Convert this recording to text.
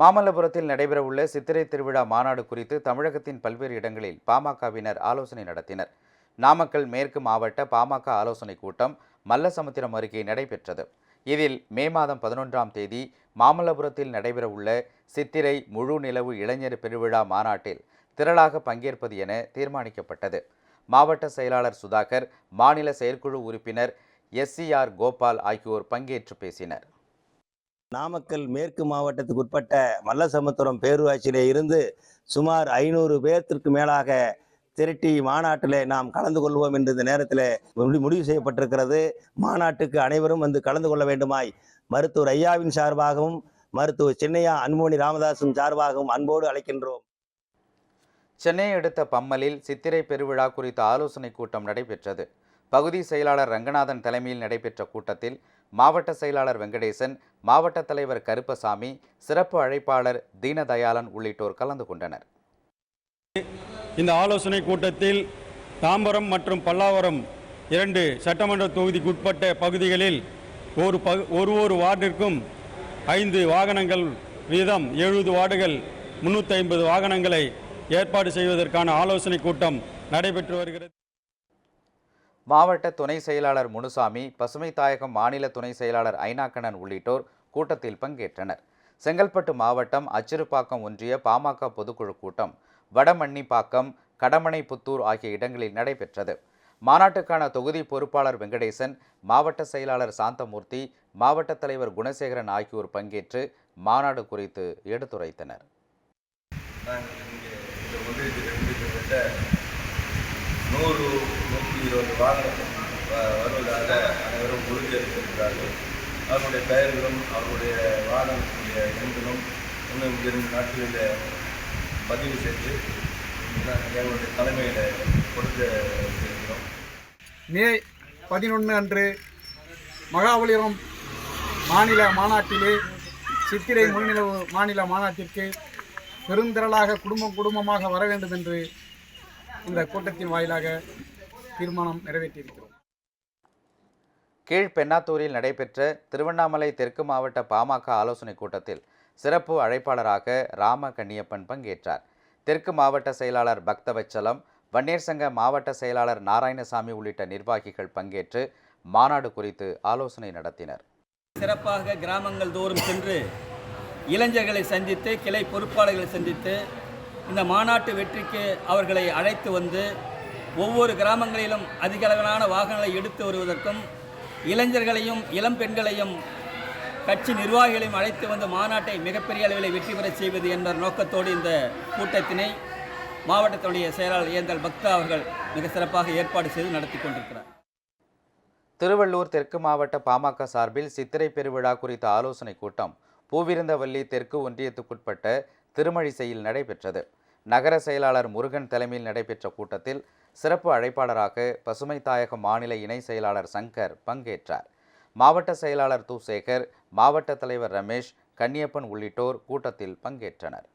மாமல்லபுரத்தில் நடைபெறவுள்ள சித்திரை திருவிழா மாநாடு குறித்து தமிழகத்தின் பல்வேறு இடங்களில் பாமகவினர் ஆலோசனை நடத்தினர். நாமக்கல் மேற்கு மாவட்ட பாமக ஆலோசனை கூட்டம் மல்லசமுத்திரம் அருகே நடைபெற்றது. இதில் மே மாதம் பதினொன்றாம் தேதி மாமல்லபுரத்தில் நடைபெறவுள்ள சித்திரை முழு நிலவு இளைஞர் பெருவிழா மாநாட்டில் திரளாக பங்கேற்பது என தீர்மானிக்கப்பட்டது. மாவட்ட செயலாளர் சுதாகர் மாநில செயற்குழு உறுப்பினர் எஸ்சிஆர் கோபால் ஆகியோர் பங்கேற்று பேசினர். நாமக்கல் மேற்கு மாவட்டத்துக்கு உட்பட்ட மல்லசமுத்திரம் பேரூராட்சியிலே இருந்து சுமார் ஐநூறு பேர்த்திற்கு மேலாக திரட்டி மாநாட்டில் நாம் கலந்து கொள்வோம் என்று இந்த நேரத்தில் முடிவு செய்யப்பட்டிருக்கிறது. மாநாட்டுக்கு அனைவரும் வந்து கலந்து கொள்ள வேண்டுமாய் மருத்துவர் ஐயாவின் சார்பாகவும் மருத்துவர் சின்னையா அன்புமணி ராமதாசும் சார்பாகவும் அன்போடு அழைக்கின்றோம். சென்னையை அடுத்த பம்மலில் சித்திரை பெருவிழா குறித்த ஆலோசனைக் கூட்டம் நடைபெற்றது. பகுதி செயலாளர் ரங்கநாதன் தலைமையில் நடைபெற்ற கூட்டத்தில் மாவட்ட செயலாளர் வெங்கடேசன் மாவட்ட தலைவர் கருப்பசாமி சிறப்பு அழைப்பாளர் தீனதயாளன் உள்ளிட்டோர் கலந்து கொண்டனர். இந்த ஆலோசனை கூட்டத்தில் தாம்பரம் மற்றும் பல்லாவரம் இரண்டு சட்டமன்ற தொகுதிக்கு உட்பட்ட பகுதிகளில் ஒரு பகு ஒரு ஒரு வார்டிற்கும் ஐந்து வாகனங்கள் வீதம் எழுபது வார்டுகள் முன்னூற்றி ஐம்பது வாகனங்களை ஏற்பாடு செய்வதற்கான ஆலோசனை கூட்டம் நடைபெற்று வருகிறது. மாவட்ட துணை செயலாளர் முனுசாமி பசுமை தாயகம் மாநில துணை செயலாளர் ஐனாக்கண்ணன் உள்ளிட்டோர் கூட்டத்தில் பங்கேற்றனர். செங்கல்பட்டு மாவட்டம் அச்சிறுபாக்கம் ஒன்றிய பாமக பொதுக்குழு கூட்டம் வடமன்னிப்பாக்கம் கடமனைப்புத்தூர் ஆகிய இடங்களில் நடைபெற்றது. மாநாட்டுக்கான தொகுதி பொறுப்பாளர் வெங்கடேசன் மாவட்ட செயலாளர் சாந்தமூர்த்தி மாவட்ட தலைவர் குணசேகரன் ஆகியோர் பங்கேற்று மாநாடு குறித்து எடுத்துரைத்தனர். நூறு இருபது வாகனம் வருவதாக அனைவரும் உறுதியளித்திருக்கிறார்கள். அவருடைய பெயர்களும் அவருடைய வாகனத்துடைய எண்களும் இன்னும் இரண்டு நாட்களில் பதிவு செய்து எங்களுடைய தலைமையில் கொடுத்து இருக்கிறோம் மே பதினொன்று அன்று மகாபலிபுரம் மாநில மாநாட்டிலே சித்திரை முன்னிலவு மாநில மாநாட்டிற்கு பெருந்திரளாக குடும்பம் குடும்பமாக வர வேண்டும் என்று இந்த கூட்டத்தின் வாயிலாக தீர்மானம் நிறைவேற்றியிருக்கிறோம். கீழ்பெண்ணாத்தூரில் நடைபெற்ற திருவண்ணாமலை தெற்கு மாவட்ட பாமக ஆலோசனைக் கூட்டத்தில் சிறப்பு அழைப்பாளராக ராம கண்ணியப்பன் பங்கேற்றார். தெற்கு மாவட்ட செயலாளர் பக்தவச்சலம் வன்னியர் சங்க மாவட்ட செயலாளர் நாராயணசாமி உள்ளிட்ட நிர்வாகிகள் பங்கேற்று மாநாடு குறித்து ஆலோசனை நடத்தினர். சிறப்பாக கிராமங்கள் தோறும் சென்று இளைஞர்களை சந்தித்து கிளை பொறுப்பாளர்களை சந்தித்து இந்த மாநாட்டு வெற்றிக்கு அவர்களை அழைத்து வந்து ஒவ்வொரு கிராமங்களிலும் அதிக அளவிலான வாகனங்களை எடுத்து வருவதற்கும் இளைஞர்களையும் இளம் பெண்களையும் கட்சி நிர்வாகிகளையும் அழைத்து வந்து மாநாட்டை மிகப்பெரிய அளவில் வெற்றி பெறச் செய்வது என்ற நோக்கத்தோடு இந்த கூட்டத்தினை மாவட்டத்துடைய செயலாளர் ஏந்தல் பக்தா அவர்கள் மிக சிறப்பாக ஏற்பாடு செய்து நடத்தி கொண்டிருக்கிறார். திருவள்ளூர் தெற்கு மாவட்ட பாமக சார்பில் சித்திரை பெருவிழா குறித்த ஆலோசனைக் கூட்டம் பூவிருந்தவல்லி தெற்கு ஒன்றியத்துக்குட்பட்ட திருமழிசையில் நடைபெற்றது. நகர செயலாளர் முருகன் தலைமையில் நடைபெற்ற கூட்டத்தில் சிறப்பு அழைப்பாளராக பசுமை தாயக மாநில இணை செயலாளர் சங்கர் பங்கேற்றார். மாவட்ட செயலாளர் தூசேகர் மாவட்ட தலைவர் ரமேஷ் கன்னியப்பன் உள்ளிட்டோர் கூட்டத்தில் பங்கேற்றனர்.